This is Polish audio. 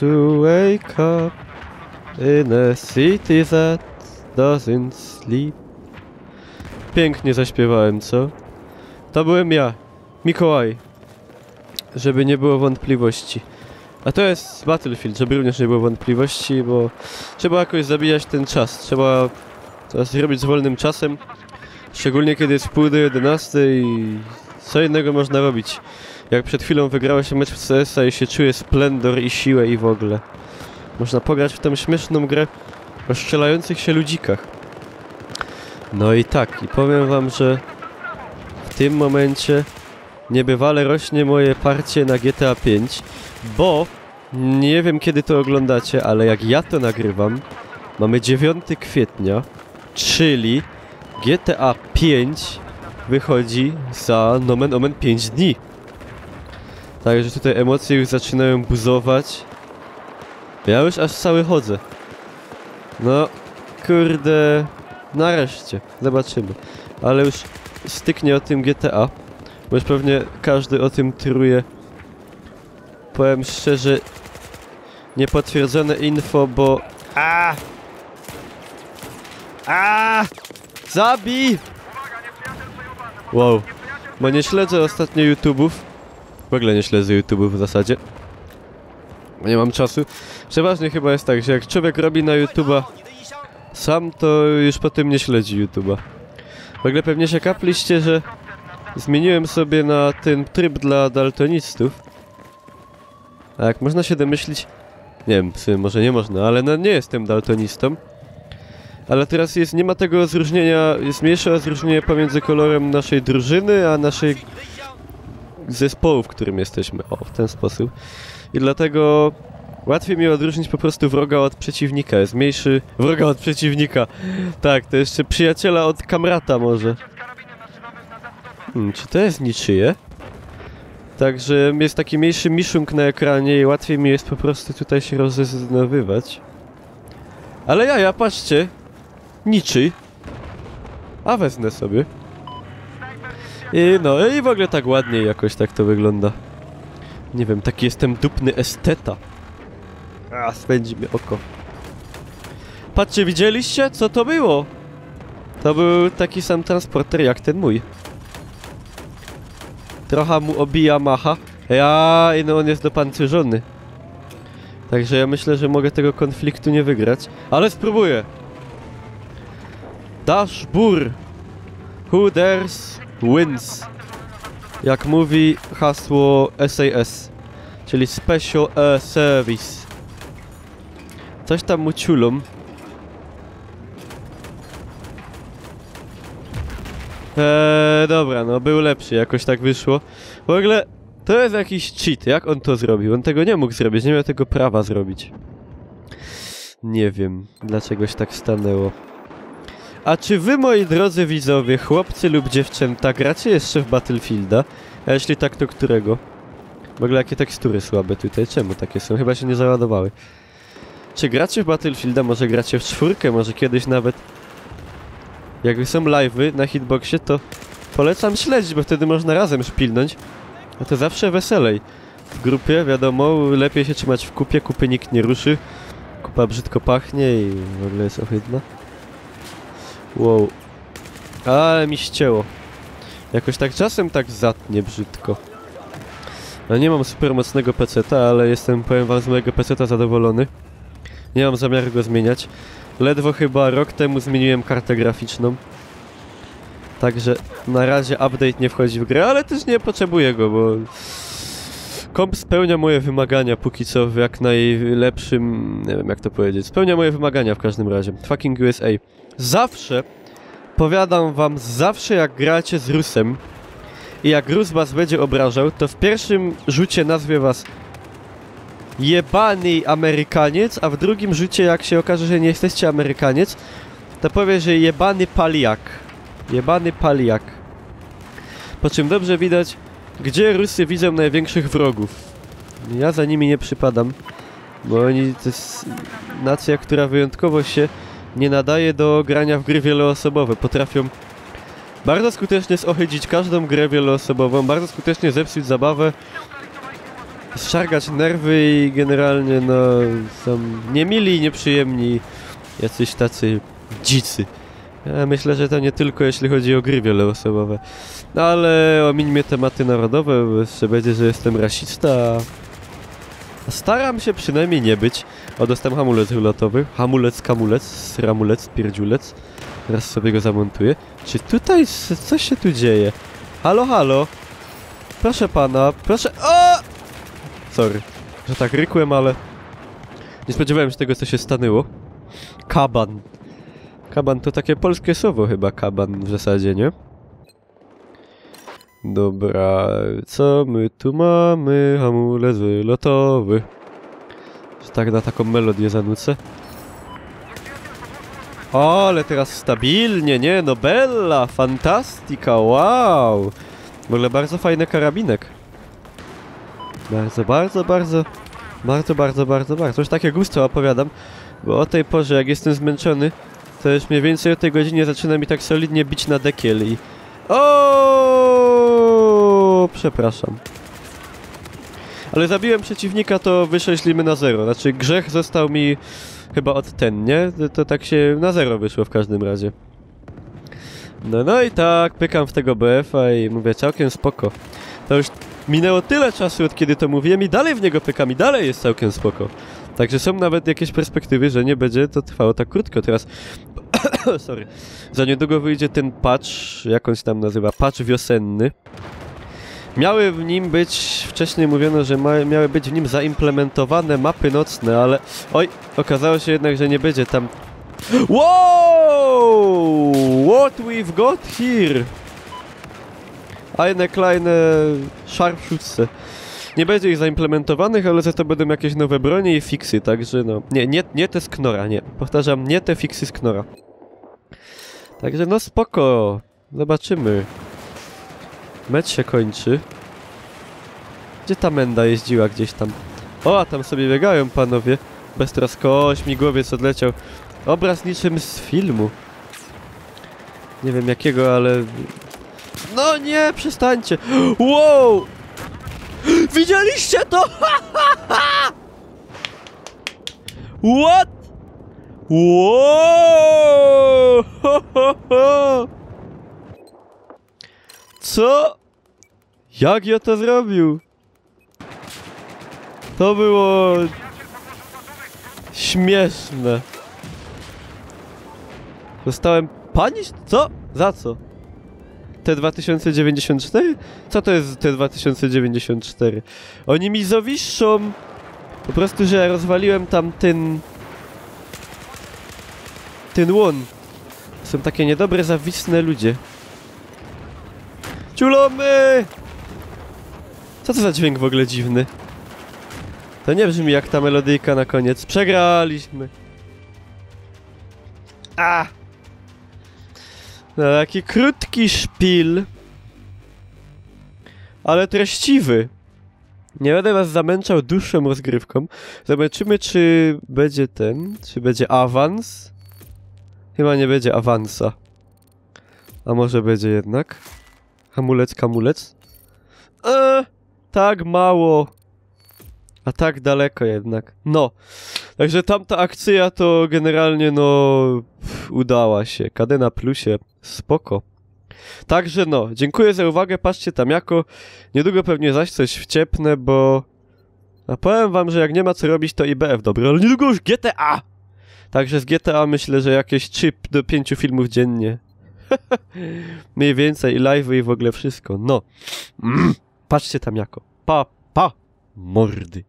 to wake up in a city that doesn't sleep. Pięknie zaśpiewałem, co? To byłem ja, Mikołaj. Żeby nie było wątpliwości. A to jest Battlefield, żeby również nie było wątpliwości, bo trzeba jakoś zabijać ten czas. Trzeba to zrobić z wolnym czasem. Szczególnie kiedy jest pół do 11 i co innego można robić. Jak przed chwilą wygrało się mecz w CS-a i się czuje splendor i siłę i w ogóle. Można pograć w tę śmieszną grę o strzelających się ludzikach. No i tak, i powiem wam, że w tym momencie niebywale rośnie moje parcie na GTA 5, bo nie wiem kiedy to oglądacie, ale jak ja to nagrywam, mamy 9 kwietnia, czyli GTA 5 wychodzi za nomen omen 5 dni. Także tutaj emocje już zaczynają buzować. Ja już aż cały chodzę. No, kurde, nareszcie, zobaczymy. Ale już styknie o tym GTA, bo już pewnie każdy o tym truje. Powiem szczerze, niepotwierdzone info, bo... A! A! Zabij! Wow. Bo nie śledzę ostatnio YouTube'ów. W ogóle nie śledzę YouTube'ów w zasadzie. Nie mam czasu. Przeważnie chyba jest tak, że jak człowiek robi na YouTube'a sam, to już potem nie śledzi YouTube'a. W ogóle pewnie się kapliście, że zmieniłem sobie na ten tryb dla daltonistów. A jak można się domyślić... Nie wiem, w może nie można, ale no nie jestem daltonistą. Ale teraz jest, nie ma tego rozróżnienia, jest mniejsze rozróżnienie pomiędzy kolorem naszej drużyny, a naszej zespołu, w którym jesteśmy. O, w ten sposób. I dlatego łatwiej mi odróżnić po prostu wroga od przeciwnika. Jest mniejszy wroga od przeciwnika. Tak, to jeszcze przyjaciela od kamrata może. Hmm, czy to jest niczyje? Także jest taki mniejszy miszunk na ekranie i łatwiej mi jest po prostu tutaj się rozeznawywać. Ale ja, ja, patrzcie. Niczy. A wezmę sobie. I no, i w ogóle tak ładniej jakoś tak to wygląda. Nie wiem, taki jestem dupny esteta. A, spędzi mi oko. Patrzcie, widzieliście? Co to było? To był taki sam transporter jak ten mój. Trochę mu obija macha. Ja, no on jest dopancerzony. Także ja myślę, że mogę tego konfliktu nie wygrać. Ale spróbuję. Dashbur. Who dares wins. Jak mówi hasło SAS. Czyli Special Air Service. Coś tam mu ciulą. Eee, dobra, no był lepszy, jakoś tak wyszło. W ogóle to jest jakiś cheat, jak on to zrobił? On tego nie mógł zrobić, nie miał tego prawa zrobić. Nie wiem, dlaczegoś tak stanęło. A czy wy, moi drodzy widzowie, chłopcy lub dziewczęta, gracie jeszcze w Battlefielda? A jeśli tak, to którego? W ogóle jakie tekstury słabe tutaj, czemu takie są? Chyba się nie załadowały. Czy gracie w Battlefielda, może gracie w czwórkę, może kiedyś nawet... Jak są live'y na hitboxie, to polecam śledzić, bo wtedy można razem szpilnąć. A to zawsze weselej. W grupie, wiadomo, lepiej się trzymać w kupie, kupy nikt nie ruszy. Kupa brzydko pachnie i w ogóle jest ohydna. Wow. Ale mi ścięło. Jakoś tak czasem tak zatnie brzydko. No nie mam super mocnego peceta, ale jestem, powiem wam, z mojego peceta zadowolony. Nie mam zamiaru go zmieniać. Ledwo chyba rok temu zmieniłem kartę graficzną. Także na razie update nie wchodzi w grę, ale też nie potrzebuję go, bo... Komp spełnia moje wymagania póki co w jak najlepszym... Nie wiem jak to powiedzieć. Spełnia moje wymagania w każdym razie. Fucking USA. Zawsze, powiadam wam, zawsze jak gracie z Rusem i jak Rus was będzie obrażał, to w pierwszym rzucie nazwie was jebany Amerykaniec, a w drugim rzucie, jak się okaże, że nie jesteście Amerykaniec, to powie, że jebany paliak. Jebany paliak. Po czym dobrze widać, gdzie Rusy widzą największych wrogów. Ja za nimi nie przypadam, bo oni to jest nacja, która wyjątkowo się nie nadaje do grania w gry wieloosobowe. Potrafią bardzo skutecznie zohydzić każdą grę wieloosobową, bardzo skutecznie zepsuć zabawę zszargać nerwy i generalnie no są niemili i nieprzyjemni jacyś tacy dzicy. Myślę, że to nie tylko jeśli chodzi o gry wieloosobowe. No ale omińmy tematy narodowe, bo jeszcze będzie, że jestem rasista. Staram się przynajmniej nie być. O, dostałem hamulec wylotowy. Hamulec, kamulec, sramulec, pierdziulec. Teraz sobie go zamontuję. Czy tutaj, co się tu dzieje? Halo, halo. Proszę pana, proszę... O! Sorry, że tak rykłem, ale... Nie spodziewałem się tego, co się stanęło. Kaban. Kaban to takie polskie słowo chyba, kaban w zasadzie, nie? Dobra, co my tu mamy? Hamulec wylotowy. Tak na taką melodię zanucę. O, ale teraz stabilnie, nie? No bella, fantastika, wow! W ogóle bardzo fajny karabinek. Bardzo, bardzo, bardzo, bardzo, bardzo, bardzo, bardzo. Już takie gusto opowiadam, bo o tej porze, jak jestem zmęczony, to już mniej więcej o tej godzinie zaczyna mi tak solidnie bić na dekiel i... O, Przepraszam. Ale zabiłem przeciwnika, to wysześlimy na zero. Znaczy, grzech został mi chyba od ten, nie? To, to tak się na zero wyszło w każdym razie. No, no i tak, pykam w tego BF-a i mówię, całkiem spoko. To już minęło tyle czasu, od kiedy to mówiłem i dalej w niego pykam i dalej jest całkiem spoko. Także są nawet jakieś perspektywy, że nie będzie to trwało tak krótko. Teraz, sorry, za niedługo wyjdzie ten patch, jak on się tam nazywa, patch wiosenny. Miały w nim być, wcześniej mówiono, że ma, miały być w nim zaimplementowane mapy nocne, ale oj, okazało się jednak, że nie będzie tam... Wow! What we've got here? Eine kleine Sharpshooter. Nie będzie ich zaimplementowanych, ale za to będą jakieś nowe bronie i fixy, także no... Nie, nie, nie te z Knora, nie. Powtarzam, nie te fixy z Knora. Także no spoko. Zobaczymy. Mecz się kończy. Gdzie ta menda jeździła gdzieś tam? O, a tam sobie biegają panowie. Beztrosko, śmigłowiec odleciał. Obraz niczym z filmu. Nie wiem jakiego, ale... No nie, przestańcie! Wow! Widzieliście to? What? Wow! Co? Jak ja to zrobił? To było... Śmieszne. Dostałem panisz? Co? Za co? T2094? Co to jest T2094? Oni mi zawiszczą! Po prostu, że rozwaliłem tam ten... Ten łon. Są takie niedobre, zawisne ludzie. Ciulomy! Co to za dźwięk w ogóle dziwny? To nie brzmi jak ta melodyjka na koniec. Przegraliśmy. A! No, taki krótki szpil. Ale treściwy. Nie będę was zamęczał dłuższą rozgrywką. Zobaczymy, czy będzie ten, czy będzie awans. Chyba nie będzie awansa. A może będzie jednak? Hamulec, kamulec. Eee, tak mało. A tak daleko jednak. No. Także tamta akcja to generalnie no udała się. KD na plusie. Spoko. Także no, dziękuję za uwagę, patrzcie tam jako. Niedługo pewnie zaś coś wciepnę, bo... A powiem wam, że jak nie ma co robić, to IBF dobry, ale niedługo już GTA! Także z GTA myślę, że jakieś 3 do 5 filmów dziennie. Mniej więcej i live i w ogóle wszystko. No. Mm. Patrzcie tam jako. Pa, pa, mordy.